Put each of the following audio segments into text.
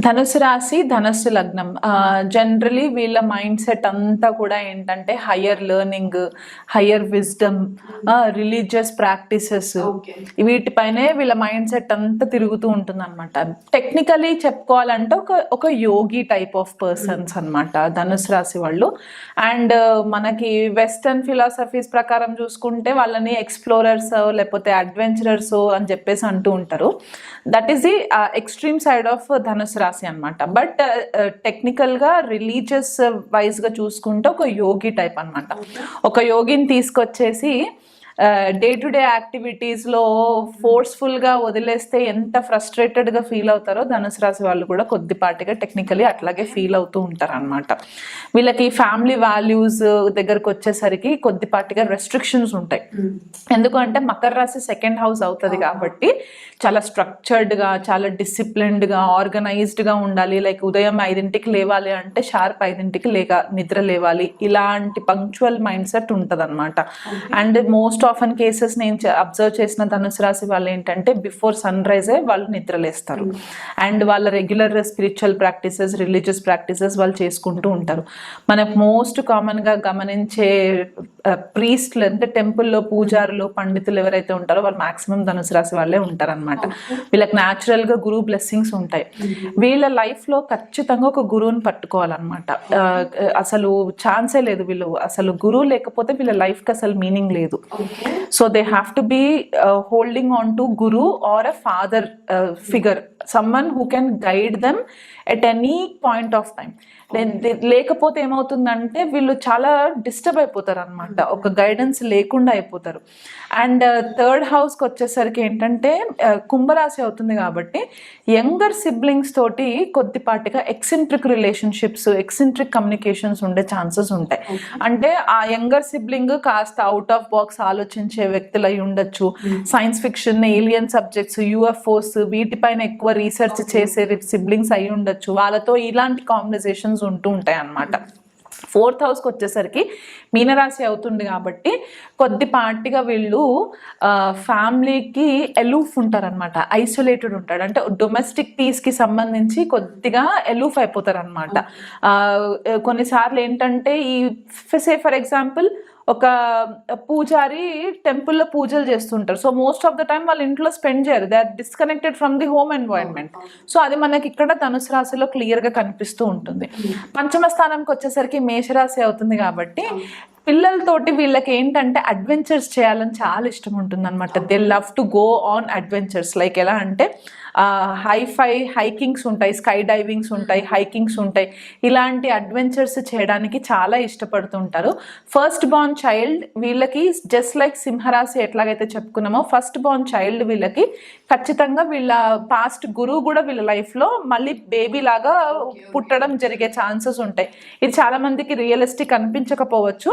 ధనుసు రాశి ధనస్సు లగ్నం. జనరలీ వీళ్ళ మైండ్ సెట్ అంతా కూడా ఏంటంటే higher learning higher wisdom religious practices వీటిపైనే వీళ్ళ మైండ్ సెట్ అంతా తిరుగుతూ ఉంటుంది అనమాట టెక్నికలీ చెప్పుకోవాలంటే ఒక ఒక యోగి టైప్ ఆఫ్ పర్సన్స్ అన్నమాట ధనుసు రాశి వాళ్ళు. అండ్ మనకి వెస్టర్న్ ఫిలాసఫీస్ ప్రకారం చూసుకుంటే వాళ్ళని ఎక్స్ప్లోరర్స్ లేకపోతే అడ్వెంచరర్స్ అని చెప్పేసి అంటూ ఉంటారు. That is the extreme side of ధనుసు రాశి అనమాట బట్ టెక్నికల్గా రిలీజియస్ వైజ్గా చూసుకుంటే ఒక యోగి టైప్ అన్నమాట. ఒక యోగిని తీసుకొచ్చేసి డే టు డే యాక్టివిటీస్లో ఫోర్స్ఫుల్గా వదిలేస్తే ఎంత ఫ్రస్ట్రేటెడ్గా ఫీల్ అవుతారో ధనుసు రాశి వాళ్ళు కూడా కొద్దిపాటిగా టెక్నికలీ అట్లాగే ఫీల్ అవుతూ ఉంటారు అనమాట వీళ్ళకి ఫ్యామిలీ వాల్యూస్ దగ్గరకు వచ్చేసరికి కొద్దిపాటిగా రెస్ట్రిక్షన్స్ ఉంటాయి. ఎందుకంటే మకర రాశి సెకండ్ హౌస్ అవుతుంది కాబట్టి చాలా స్ట్రక్చర్డ్గా చాలా డిసిప్లిన్డ్గా ఆర్గనైజ్డ్గా ఉండాలి. లైక్ ఉదయం ఐదింటికి లేవాలి అంటే షార్ప్ ఐదింటికి లేక నిద్ర లేవాలి. ఇలాంటి పంక్చువల్ మైండ్ సెట్ ఉంటుంది అనమాట అండ్ మోస్ట్ ఆఫన్ కేసెస్ నేను అబ్జర్వ్ చేసిన ధనుసు రాశి వాళ్ళు ఏంటంటే బిఫోర్ సన్ రైజే వాళ్ళు నిద్రలేస్తారు. అండ్ వాళ్ళ regular spiritual practices religious practices వాళ్ళు చేసుకుంటూ ఉంటారు. మనకు మోస్ట్ కామన్గా గమనించే ప్రీస్ట్లు అంటే టెంపుల్లో పూజారులు పండితులు ఎవరైతే ఉంటారో వాళ్ళు మాక్సిమం ధనుసు రాశి వాళ్ళే ఉంటారన్నమాట. వీళ్ళకి natural గా గురువు బ్లెస్సింగ్స్ ఉంటాయి. వీళ్ళ life లో ఖచ్చితంగా ఒక గురువుని పట్టుకోవాలన్నమాట. అసలు ఛాన్సే లేదు వీళ్ళు. అసలు గురువు లేకపోతే వీళ్ళ లైఫ్కి అసలు మీనింగ్ లేదు. Okay. So they have to be uh, holding on to guru or a father uh, figure someone who can guide them at any point of time లేకపోతే ఏమవుతుందంటే వీళ్ళు చాలా డిస్టర్బ్ అయిపోతారు అనమాట ఒక గైడెన్స్ లేకుండా అయిపోతారు. అండ్ థర్డ్ హౌస్కి వచ్చేసరికి ఏంటంటే uh, కుంభరాశి అవుతుంది కాబట్టి యంగర్ సిబ్లింగ్స్ తోటి కొద్దిపాటిగా ఎక్సెంట్రిక్ రిలేషన్షిప్స్ ఎక్సెంట్రిక్ కమ్యూనికేషన్స్ ఉండే ఛాన్సెస్ ఉంటాయి. అంటే ఆ యంగర్ సిబ్లింగ్ కాస్త అవుట్ ఆఫ్ బాక్స్ ఆలోచించే వ్యక్తులు అయి ఉండొచ్చు science fiction alien subjects UFOs వీటిపైన ఎక్కువ రీసెర్చ్ చేసే సిబ్లింగ్స్ అయి ఉండొచ్చు. వాళ్ళతో ఇలాంటి కాంబినేషన్స్ ఉంటూ ఉంటాయి అన్నమాట ఫోర్త్ హౌస్కి వచ్చేసరికి మీనరాశి అవుతుంది కాబట్టి కొద్దిపాటిగా వీళ్ళు ఫ్యామిలీకి ఎలూఫ్ ఉంటారనమాట ఐసోలేటెడ్ ఉంటాడు అంటే డొమెస్టిక్ పీస్కి సంబంధించి కొద్దిగా ఎలూఫ్ అయిపోతారు అనమాట కొన్నిసార్లు ఏంటంటే ఈ సే ఫర్ ఎగ్జాంపుల్ ఒక పూజారి టెంపుల్లో పూజలు చేస్తుంటారు. So most of the time వాళ్ళ ఇంట్లో స్పెండ్ చేయరు. They are disconnected from the home environment so అది మనకి ఇక్కడ ధనుసు రాశిలో క్లియర్గా కనిపిస్తూ ఉంటుంది. పంచమ స్థానంకి వచ్చేసరికి మేషరాశి అవుతుంది కాబట్టి పిల్లలతోటి వీళ్ళకి ఏంటంటే అడ్వెంచర్స్ చేయాలని చాలా ఇష్టం ఉంటుంది అనమాట they love to go on adventures like ఎలా అంటే హైఫై హైకింగ్స్ ఉంటాయి స్కై డైవింగ్స్ ఉంటాయి హైకింగ్స్ ఉంటాయి. ఇలాంటి అడ్వెంచర్స్ చేయడానికి చాలా ఇష్టపడుతుంటారు. ఫస్ట్ బార్న్ చైల్డ్ వీళ్ళకి జస్ట్ లైక్ సింహరాశి ఎట్లాగైతే చెప్పుకున్నామో ఫస్ట్ బార్న్ చైల్డ్ వీళ్ళకి ఖచ్చితంగా వీళ్ళ పాస్ట్ గురువు కూడా వీళ్ళ లైఫ్లో మళ్ళీ బేబీ లాగా పుట్టడం జరిగే ఛాన్సెస్ ఉంటాయి. ఇది చాలా మందికి realistic అనిపించకపోవచ్చు.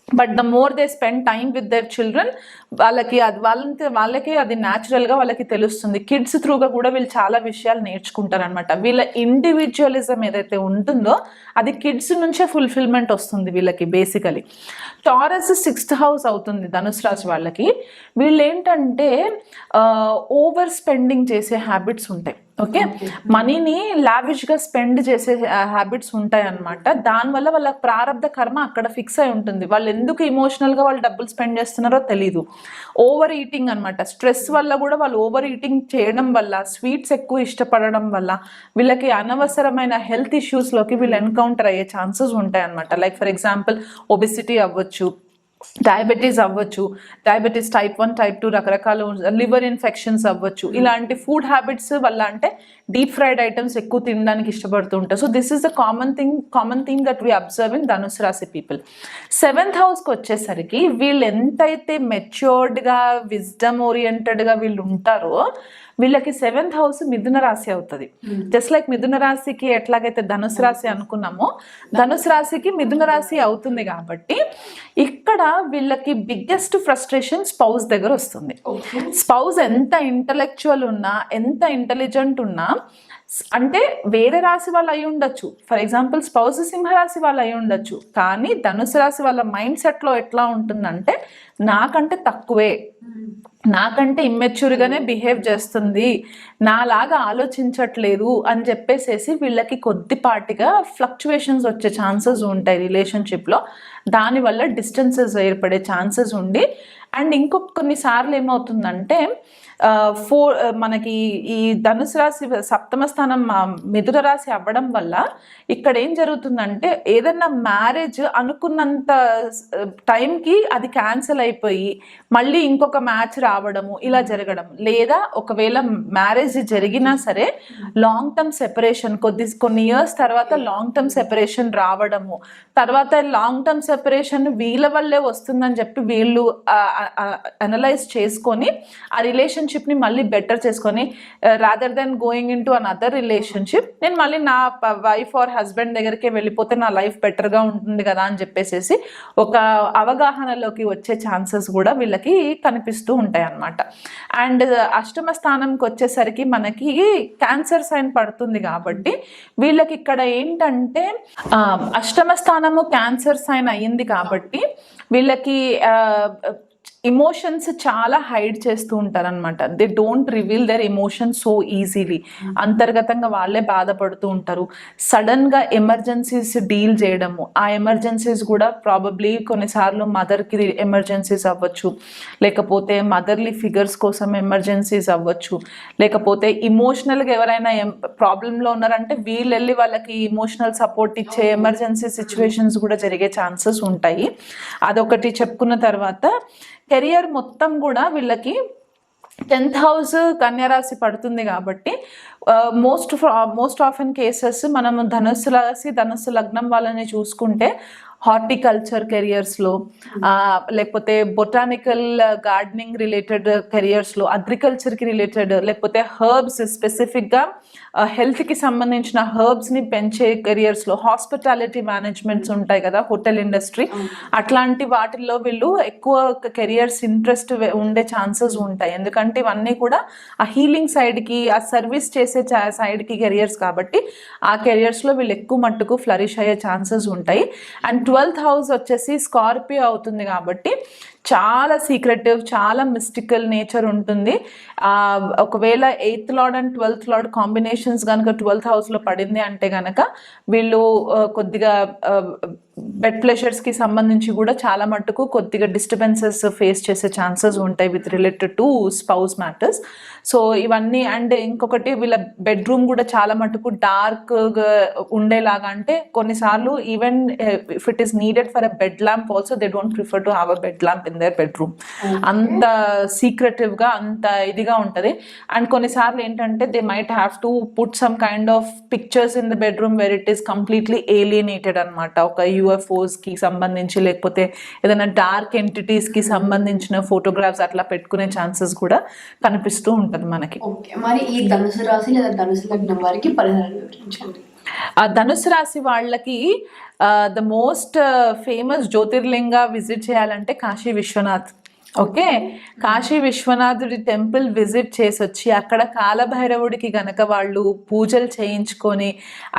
But the more they spend time with their children వాళ్ళకి అది వాళ్ళకి వాళ్ళకి అది న్యాచురల్గా వాళ్ళకి తెలుస్తుంది. కిడ్స్ త్రూగా కూడా వీళ్ళు చాలా విషయాలు నేర్చుకుంటారు అనమాట వీళ్ళ ఇండివిజువలిజం ఏదైతే ఉంటుందో అది కిడ్స్ నుంచే ఫుల్ఫిల్మెంట్ వస్తుంది వీళ్ళకి బేసికలీ టారస్ సిక్స్త్ హౌస్ అవుతుంది ధనుసు రాశి వాళ్ళకి. వీళ్ళు ఏంటంటే ఓవర్ స్పెండింగ్ చేసే హ్యాబిట్స్ ఉంటాయి. ఓకే మనీని లావిష్గా స్పెండ్ చేసే హ్యాబిట్స్ ఉంటాయి అనమాట దానివల్ల వాళ్ళ ప్రారంభ కర్మ అక్కడ ఫిక్స్ అయి ఉంటుంది. వాళ్ళు ఎందుకు ఇమోషనల్గా వాళ్ళు డబ్బులు స్పెండ్ చేస్తున్నారో తెలీదు. ఓవర్ ఈటింగ్ అనమాట స్ట్రెస్ వల్ల కూడా వాళ్ళు ఓవర్ ఈటింగ్ చేయడం వల్ల స్వీట్స్ ఎక్కువ ఇష్టపడడం వల్ల వీళ్ళకి అనవసరమైన హెల్త్ ఇష్యూస్లోకి వీళ్ళు ఎన్కౌంటర్ అయ్యే ఛాన్సెస్ ఉంటాయి అనమాట లైక్ ఫర్ ఎగ్జాంపుల్ ఒబిసిటీ అవ్వచ్చు డయాబెటీస్ అవ్వచ్చు diabetes type one type two రకరకాల లివర్ ఇన్ఫెక్షన్స్ అవ్వచ్చు. ఇలాంటి ఫుడ్ హ్యాబిట్స్ వల్ల అంటే డీప్ ఫ్రైడ్ ఐటమ్స్ ఎక్కువ తినడానికి ఇష్టపడుతూ ఉంటారు. So this is the common thing common thing that we observe in ధనుసు రాశి పీపుల్ సెవెంత్ హౌస్కి వచ్చేసరికి వీళ్ళు ఎంతైతే మెచ్యూర్డ్గా విజ్డమ్ ఓరియంటెడ్గా వీళ్ళు ఉంటారో వీళ్ళకి సెవెంత్ హౌస్ మిథున రాశి అవుతుంది. జస్ట్ లైక్ మిథున రాశికి ఎట్లాగైతే ధనుసు రాశి అనుకున్నామో ధనుసు రాశికి మిథున రాశి అవుతుంది కాబట్టి ఇక్కడ వీళ్ళకి బిగ్గెస్ట్ ఫ్రస్ట్రేషన్ స్పౌస్ దగ్గర వస్తుంది. స్పౌస్ ఎంత ఇంటలెక్చువల్ ఉన్నా ఎంత ఇంటెలిజెంట్ ఉన్నా అంటే వేరే రాశి వాళ్ళు అయి ఉండొచ్చు. ఫర్ ఎగ్జాంపుల్ స్పౌస్ సింహరాశి వాళ్ళు అయి ఉండొచ్చు. కానీ ధనుసు రాశి వాళ్ళ మైండ్ సెట్లో ఎట్లా ఉంటుందంటే నాకంటే తక్కువే. నాకంటే ఇమ్మెచ్యూర్గానే బిహేవ్ చేస్తుంది. నాలాగా ఆలోచించట్లేదు అని చెప్పేసేసి వీళ్ళకి కొద్దిపాటిగా ఫ్లక్చువేషన్స్ వచ్చే ఛాన్సెస్ ఉంటాయి రిలేషన్షిప్లో దానివల్ల డిస్టెన్సెస్ ఏర్పడే ఛాన్సెస్ ఉండి. అండ్ ఇంకొక కొన్నిసార్లు ఏమవుతుందంటే ఫోర్ మనకి ఈ ధనుసు రాశి సప్తమ స్థానం మిథున రాశి అవ్వడం వల్ల ఇక్కడ ఏం జరుగుతుందంటే ఏదన్నా మ్యారేజ్ అనుకున్నంత టైంకి అది క్యాన్సిల్ అయిపోయి మళ్ళీ ఇంకొక మ్యాచ్ రావడము ఇలా జరగడం. లేదా ఒకవేళ మ్యారేజ్ జరిగినా సరే లాంగ్ టర్మ్ సెపరేషన్ కొద్ది కొన్ని ఇయర్స్ తర్వాత లాంగ్ టర్మ్ సెపరేషన్ రావడము. తర్వాత లాంగ్ టర్మ్ సెపరేషన్ వీళ్ళ వల్లే వస్తుందని చెప్పి వీళ్ళు అనలైజ్ చేసుకొని ఆ రిలేషన్షిప్ని మళ్ళీ బెటర్ చేసుకొని rather than going into another relationship నేను మళ్ళీ నా వైఫ్ ఆర్ హస్బెండ్ దగ్గరికి వెళ్ళిపోతే నా లైఫ్ బెటర్గా ఉంటుంది కదా అని చెప్పేసి ఒక అవగాహనలోకి వచ్చే ఛాన్సెస్ కూడా వీళ్ళకి కనిపిస్తూ ఉంటాయి అన్నమాట. అండ్ uh, అష్టమ స్థానంకి వచ్చేసరికి మనకి క్యాన్సర్ సైన్ పడుతుంది కాబట్టి వీళ్ళకి ఇక్కడ ఏంటంటే um, అష్టమ స్థానము క్యాన్సర్ సైన్ అయ్యింది కాబట్టి వీళ్ళకి uh, ఇమోషన్స్ చాలా హైడ్ చేస్తూ ఉంటారనమాట they don't reveal their emotions so easily అంతర్గతంగా వాళ్ళే బాధపడుతూ ఉంటారు. సడన్గా ఎమర్జెన్సీస్ డీల్ చేయడము. ఆ ఎమర్జెన్సీస్ కూడా ప్రాబబ్లీ కొన్నిసార్లు మదర్కి ఎమర్జెన్సీస్ అవ్వచ్చు. లేకపోతే మదర్లీ ఫిగర్స్ కోసం ఎమర్జెన్సీస్ అవ్వచ్చు. లేకపోతే ఇమోషనల్గా ఎవరైనా ప్రాబ్లంలో ఉన్నారంటే వీళ్ళు వెళ్ళి వాళ్ళకి ఇమోషనల్ సపోర్ట్ ఇచ్చే ఎమర్జెన్సీ సిచ్యువేషన్స్ కూడా జరిగే ఛాన్సెస్ ఉంటాయి. అదొకటి చెప్పుకున్న తర్వాత కెరియర్ మొత్తం కూడా వీళ్ళకి టెన్త్ హౌస్ కన్యారాశి పడుతుంది కాబట్టి most most of in cases మనం ధనుస్సు రాశి ధనుస్సు లగ్నం వాళ్ళని చూసుకుంటే హార్టికల్చర్ కెరియర్స్లో లేకపోతే బొటానికల్ గార్డెనింగ్ రిలేటెడ్ కెరియర్స్లో అగ్రికల్చర్కి రిలేటెడ్ లేకపోతే హర్బ్స్ స్పెసిఫిక్గా హెల్త్కి సంబంధించిన హర్బ్స్ని పెంచే కెరియర్స్లో హాస్పిటాలిటీ మేనేజ్మెంట్స్ ఉంటాయి కదా హోటల్ ఇండస్ట్రీ. అట్లాంటి వాటిల్లో వీళ్ళు ఎక్కువ కెరియర్స్ ఇంట్రెస్ట్ ఉండే ఛాన్సెస్ ఉంటాయి. ఎందుకంటే ఇవన్నీ కూడా ఆ హీలింగ్ సైడ్కి ఆ సర్వీస్ చేసే సైడ్కి కెరియర్స్ కాబట్టి ఆ కెరియర్స్లో వీళ్ళు ఎక్కువ మట్టుకు ఫ్లరిష్ అయ్యే ఛాన్సెస్ ఉంటాయి. అండ్ ట్వెల్త్ హౌస్ వచ్చేసి స్కార్పియో అవుతుంది కాబట్టి చాలా సీక్రెటివ్ చాలా మిస్టికల్ నేచర్ ఉంటుంది. ఒకవేళ eighth lord and twelfth lord combinations కనుక ట్వెల్త్ హౌస్లో పడింది అంటే కనుక వీళ్ళు కొద్దిగా బెడ్ ప్లెషర్స్కి సంబంధించి కూడా చాలా మట్టుకు కొద్దిగా డిస్టర్బెన్సెస్ ఫేస్ చేసే ఛాన్సెస్ ఉంటాయి with related to spouse matters so ఇవన్నీ అండ్ ఇంకొకటి వీళ్ళ బెడ్రూమ్ కూడా చాలా మటుకు డార్క్ ఉండేలాగా అంటే కొన్నిసార్లు even if it is needed for a bed lamp also they don't prefer to have a bed lamp in their bedroom అంత సీక్రెటివ్గా అంత ఇదిగా ఉంటది. అండ్ కొన్నిసార్లు ఏంటంటే they might have to put some kind of pictures in the bedroom where it is completely alienated అనమాట ఒక యూఎఫ్ఓస్కి సంబంధించి లేకపోతే ఏదైనా డార్క్ ఎంటిటీస్కి సంబంధించిన ఫోటోగ్రాఫ్స్ అట్లా పెట్టుకునే ఛాన్సెస్ కూడా కనిపిస్తూ ఉంటది మనకి. మరి ఈ ధనుసు రాశి లేదా ధనుసు లగ్నం వారికి పరిహారాలు వివరించండి. ఆ ధనుసు రాశి వాళ్ళకి the most famous jyotirlinga visit చేయాలంటే కాశీ విశ్వనాథ్. ఓకే? కాశీ విశ్వనాథుడి టెంపుల్ విజిట్ చేసి వచ్చి అక్కడ కాలభైరవుడికి గనక వాళ్ళు పూజలు చేయించుకొని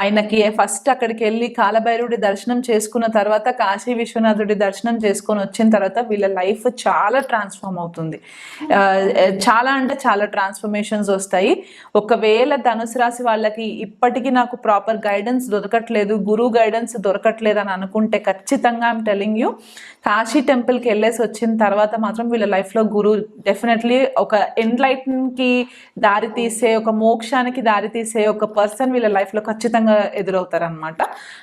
ఆయనకి ఫస్ట్ అక్కడికి వెళ్ళి కాలభైరవుడి దర్శనం చేసుకున్న తర్వాత కాశీ విశ్వనాథుడి దర్శనం చేసుకొని వచ్చిన తర్వాత వీళ్ళ లైఫ్ చాలా ట్రాన్స్ఫార్మ్ అవుతుంది. చాలా అంటే చాలా ట్రాన్స్ఫర్మేషన్స్ వస్తాయి. ఒకవేళ ధనుసు రాశి వాళ్ళకి ఇప్పటికీ నాకు ప్రాపర్ గైడెన్స్ దొరకట్లేదు గురువు గైడెన్స్ దొరకట్లేదు అని అనుకుంటే ఖచ్చితంగా ఐమ్ టెలింగ్ యూ కాశీ టెంపుల్కి వెళ్ళేసి వచ్చిన తర్వాత మాత్రం వీళ్ళ లైఫ్లో గురువు డెఫినెట్లీ ఒక ఎండ్లైట్కి దారి తీసే ఒక మోక్షానికి దారి తీసే ఒక పర్సన్ వీళ్ళ లైఫ్లో ఖచ్చితంగా ఎదురవుతారనమాట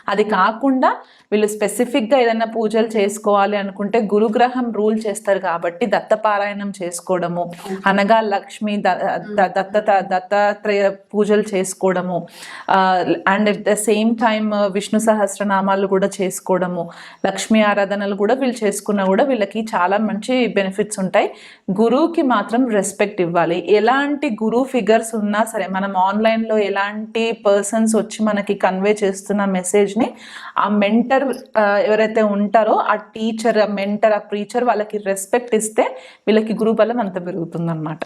అది కాకుండా వీళ్ళు స్పెసిఫిక్గా ఏదైనా పూజలు చేసుకోవాలి అనుకుంటే గురుగ్రహం రూల్ చేస్తారు కాబట్టి దత్తపారాయణం చేసుకోవడము అనగా లక్ష్మి దత్త దత్తాత్రేయ పూజలు చేసుకోవడము and at the same time Vishnu సహస్రనామాలు కూడా చేసుకోవడము లక్ష్మీ ఆరాధనలు కూడా వీళ్ళు చేసుకున్నా కూడా వీళ్ళకి చాలా మంచి బెనిఫిట్స్ ఉంటాయి. గురువుకి మాత్రం రెస్పెక్ట్ ఇవ్వాలి. ఎలాంటి గురువు ఫిగర్స్ ఉన్నా సరే మనం ఆన్లైన్లో ఎలాంటి పర్సన్స్ వచ్చి మనకి కన్వే చేస్తున్న మెసేజ్ని ఆ మెంటర్ ఎవరైతే ఉంటారో ఆ టీచర్ ఆ మెంటర్ ఆ ప్రీచర్ వాళ్ళకి రెస్పెక్ట్ ఇస్తే వీళ్ళకి గురువు బలం అంత పెరుగుతుందన్నమాట.